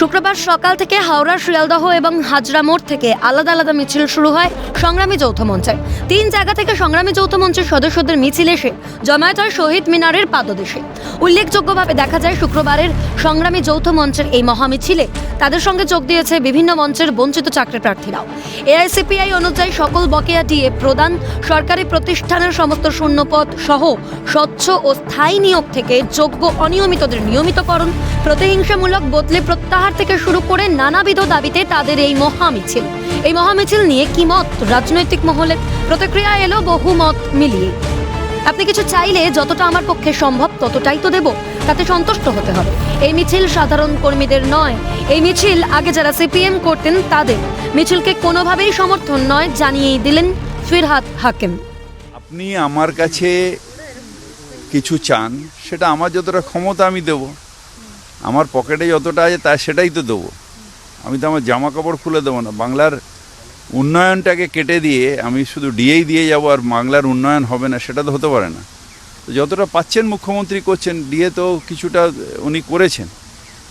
শুক্রবার সকাল থেকে হাওড়া শিয়ালদহ এবং হাজরা মোড় থেকে আলাদা আলাদা মিছিল শুরু হয় সংগ্রামী যৌথ মঞ্চের তিন জায়গা থেকে সংগ্রামী যৌথ মঞ্চের সদস্যদের মিছিল এসে জমায়েত হয় শহীদ মিনারের পাদদেশে। উল্লেখযোগ্যভাবে দেখা যায়, শুক্রবারের সংগ্রামী যৌথ মঞ্চের এই মহামিছিলে তাদের সঙ্গে যোগ দিয়েছে বিভিন্ন মঞ্চের বঞ্চিত চাকরি প্রার্থীরাও এআইসিপিআই অনুযায়ী সকল বকেয়া ডিএ প্রদান, সরকারি প্রতিষ্ঠানের সমস্ত শূন্যপদ সহ স্বচ্ছ ও স্থায়ী নিয়োগ থেকে যোগ্য অনিয়মিতদের নিয়মিতকরণ, প্রতিহিংসামূলক বদলে প্রত্যাহার থেকে শুরু করে নানাবিধ দাবিতে তাদের এই মহামিছিল। এই মহামিছিল নিয়ে কি মত? রাজনৈতিক মহলে প্রতিক্রিয়া এলো বহু মত মিলিয়ে। আপনি কিছু চাইলে যতটা আমার পক্ষে সম্ভব ততটাই তো দেব, তাতে সন্তুষ্ট হতে হবে। এই মিছিল সাধারণ কর্মীদের নয়। এই মিছিল আগে যারা সিপিএম করতেন তাদের। মিছিলকে কোনোভাবেই সমর্থন নয় জানিয়েই দিলেন ফিরহাদ হাকিম। আপনি আমার কাছে কিছু চান, সেটা আমার যতটা ক্ষমতা আমি দেবো। আমার পকেটে যতটা আছে তা সেটাই তো দেবো। আমি তো আমার জামা কাপড় খুলে দেবো না। বাংলার উন্নয়নটাকে কেটে দিয়ে আমি শুধু ডিএই দিয়ে যাব আর বাংলার উন্নয়ন হবে না, সেটা তো হতে পারে না। তো যতটা পাচ্ছেন মুখ্যমন্ত্রী করছেন, ডিএ তো কিছুটা উনি করেছেন।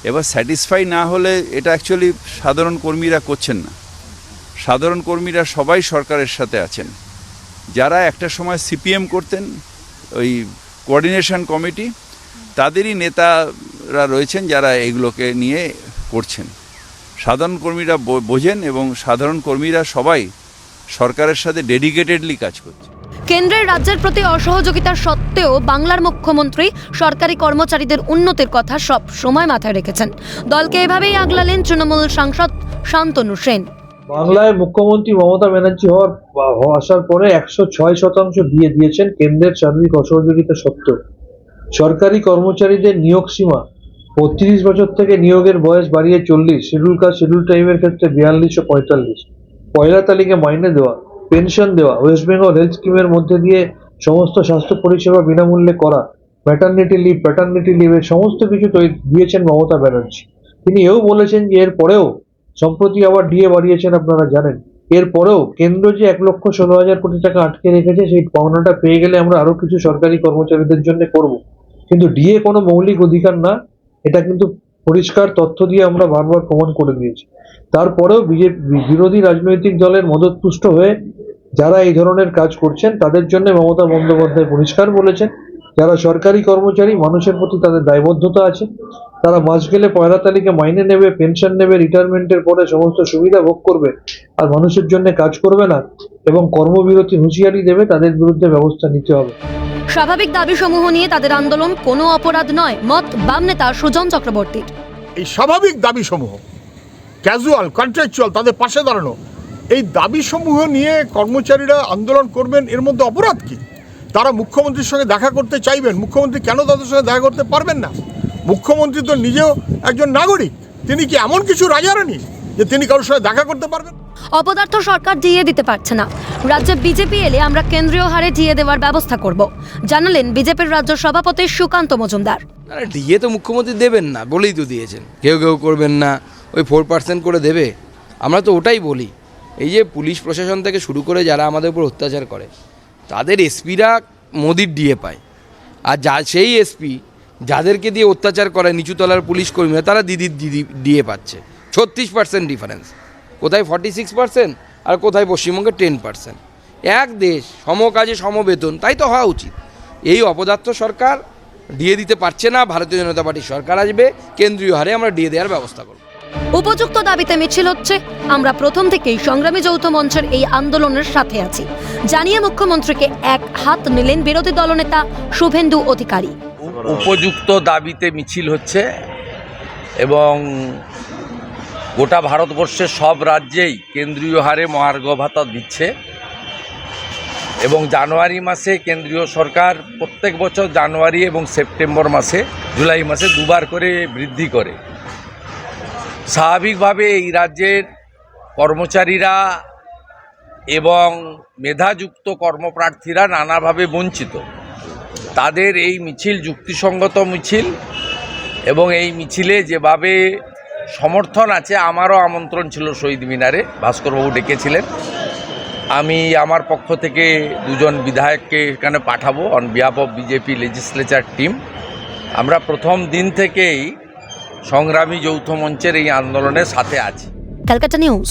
এবার স্যাটিসফাই না হলে এটা অ্যাকচুয়ালি সাধারণ কর্মীরা করছেন না। সাধারণ কর্মীরা সবাই সরকারের সাথে আছেন। যারা একটা সময় সিপিএম করতেন, ওই কোঅর্ডিনেশন কমিটি, তাদেরই নেতারা রয়েছেন যারা এগুলোকে নিয়ে করছেন। সাধারণ কর্মীরা বো- বোঝেন এবং সাধারণ কর্মীরা সবাই সরকারের সাথে ডেডিকেটেডলি কাজ করছে। কেন্দ্রের রাজ্যের প্রতি অসহযোগিতা সত্ত্বেও বাংলার মুখ্যমন্ত্রী সরকারি কর্মচারীদের উন্নতির কথা সব সময় মাথায় রেখেছেন। দলকে এভাবেই আগলালেন তৃণমূল সাংসদ শান্তনু সেন। বাংলায় মুখ্যমন্ত্রী মমতা ব্যানার্জি হওয়ার আসার পরে একশো ছয় শতাংশ দিয়ে দিয়েছেন কেন্দ্রের সার্বিক অসহযোগিতা সত্ত্বেও। সরকারি কর্মচারীদের নিয়োগ সীমা বত্রিশ বছর থেকে নিয়োগের বয়স বাড়িয়ে চল্লিশ শিডিউল কাস্ট শিডিউল টাইমের ক্ষেত্রে বিয়াল্লিশ ও পঁয়তাল্লিশ। পয়লা তালিকা মাইনে দেওয়া পেনশন দেওয়া ওয়েস্ট বেঙ্গল হেলথ স্কিমের মধ্যে দিয়ে সমস্ত স্বাস্থ্য পরিষেবা বিনামূল্যে করা ম্যাটার্নিটি লিভ প্যাটার্নিটি লিভ এর সমস্ত কিছু দিয়েছেন মমতা ব্যানার্জি। তিনি এও বলেছেন যে এর পরেও সম্প্রতি আবার ডিএ বাড়িয়েছেন আপনারা জানেন। এরপরেও কেন্দ্র যে এক লক্ষ ষোলো হাজার কোটি টাকা আটকে রেখেছে, সেই পাওনাটা পেয়ে গেলে আমরা আরও কিছু সরকারি কর্মচারীদের জন্য করব। কিন্তু ডিএ কোনো মৌলিক অধিকার না এটা কিন্তু পরিষ্কার তথ্য দিয়ে আমরা বারবার প্রমাণ করে দিয়েছি। তারপরেও বিজেপি বিরোধী রাজনৈতিক দলের মদতপুষ্ট হয়ে যারা এই ধরনের কাজ করছেন, তাদের জন্য মমতা বন্দ্যোপাধ্যায় পরিষ্কার বলেছেন। যারা সরকারি কর্মচারী মানুষের প্রতি তাদের দায়বদ্ধতা আছে। তারা মাস গেলে পয়লা তালিকা মাইনে নেবে পেনশন নেবে রিটায়ারমেন্টের পরে সমস্ত সুবিধা ভোগ করবে। আর মানুষের জন্য কাজ করবে না এবং কর্মবিরতি হুঁশিয়ারি দেবে তাদের বিরুদ্ধে ব্যবস্থা নিতে হবে। স্বাভাবিক দাবিসমূহ নিয়ে তাদের আন্দোলন কোনো অপরাধ নয় মত বাম নেতা সুজন চক্রবর্তীর। এই স্বাভাবিক দাবিসমূহ ক্যাজুয়াল কন্ট্রাকচুয়াল তাদের পাশে দাঁড়ানো এই দাবিসমূহ নিয়ে কর্মচারীরা আন্দোলন করবেন এর মধ্যে অপরাধ কি? তারা মুখ্যমন্ত্রীর সঙ্গে দেখা করতে চাইবেন। মুখ্যমন্ত্রী কেন তাদের সঙ্গে দেখা করতে পারবেন না? মুখ্যমন্ত্রী তো নিজেও একজন নাগরিক। তিনি কি এমন কিছু রাজারানি যে তিনি কারোর সঙ্গে দেখা করতে পারবেন? অপদার্থ সরকার দিয়ে দিতে পারছে না। রাজ্যে বিজেপি এলে আমরা কেন্দ্রীয় হারে দিয়ে দেওয়ার ব্যবস্থা করব। জানালেন বিজেপির রাজ্য সভাপতি সুকান্ত মজুমদার। ডিএ তো মুখ্যমন্ত্রী দেবেন না বলেই তো দিয়েছেন। কেউ কেউ করবেন না ওই ফোর পার্সেন্ট করে দেবে। আমরা তো ওটাই বলি। এই যে পুলিশ প্রশাসন থেকে শুরু করে যারা আমাদের উপর অত্যাচার করে তাদের এসপিরা মোদির ডিএ পায়। আর যা, সেই এসপি যাদেরকে দিয়ে অত্যাচার করে নিচুতলার পুলিশ কর্মীরা, তারা দিদির দিদি ডিএ পাচ্ছে। ছত্রিশ পার্সেন্ট ডিফারেন্স কোথায় ফর্টি সিক্স পার্সেন্ট আর কোথায় পশ্চিমবঙ্গে টেন পার্সেন্ট এক দেশ, সম কাজে সমবেতন তাই তো হওয়া উচিত। এই অপদার্থ সরকার ডিএ দিতে পারছে না, ভারতীয় জনতা পার্টির সরকার আসবে, কেন্দ্রীয় হারে আমরা ডিএ দেওয়ার ব্যবস্থা করব। উপযুক্ত দাবিতে মিছিল হচ্ছে। আমরা প্রথম থেকেই সংগ্রামী যৌথ মঞ্চের এই আন্দোলনের সাথে আছি। জানিয়ে মুখ্যমন্ত্রীকে এক হাত নিলেন বিরোধী দলনেতা শুভেন্দু অধিকারী। উপযুক্ত দাবিতে মিছিল হচ্ছে এবং গোটা ভারতবর্ষের সব রাজ্যেই কেন্দ্রীয় হারে মহার্ঘ ভাতা দিচ্ছে এবং জানুয়ারি মাসে কেন্দ্রীয় সরকার প্রত্যেক বছর জানুয়ারি এবং সেপ্টেম্বর মাসে জুলাই মাসে দুবার করে বৃদ্ধি করে। স্বাভাবিকভাবে এই রাজ্যের কর্মচারীরা এবং মেধাযুক্ত কর্মপ্রার্থীরা নানাভাবে বঞ্চিত। তাদের এই মিছিল যুক্তিসঙ্গত মিছিল এবং এই মিছিলে যেভাবে সমর্থন আছে, আমারও আমন্ত্রণ ছিল শহীদ মিনারে। ভাস্করবাবু ডেকেছিলেন। আমি আমার পক্ষ থেকে দুজন বিধায়ককে এখানে পাঠাবো। On behalf of BJP legislature team আমরা প্রথম দিন থেকেই সংগ্রামী যৌথ মঞ্চের এই আন্দোলনের সাথে আছি। ক্যালকাটা নিউজ।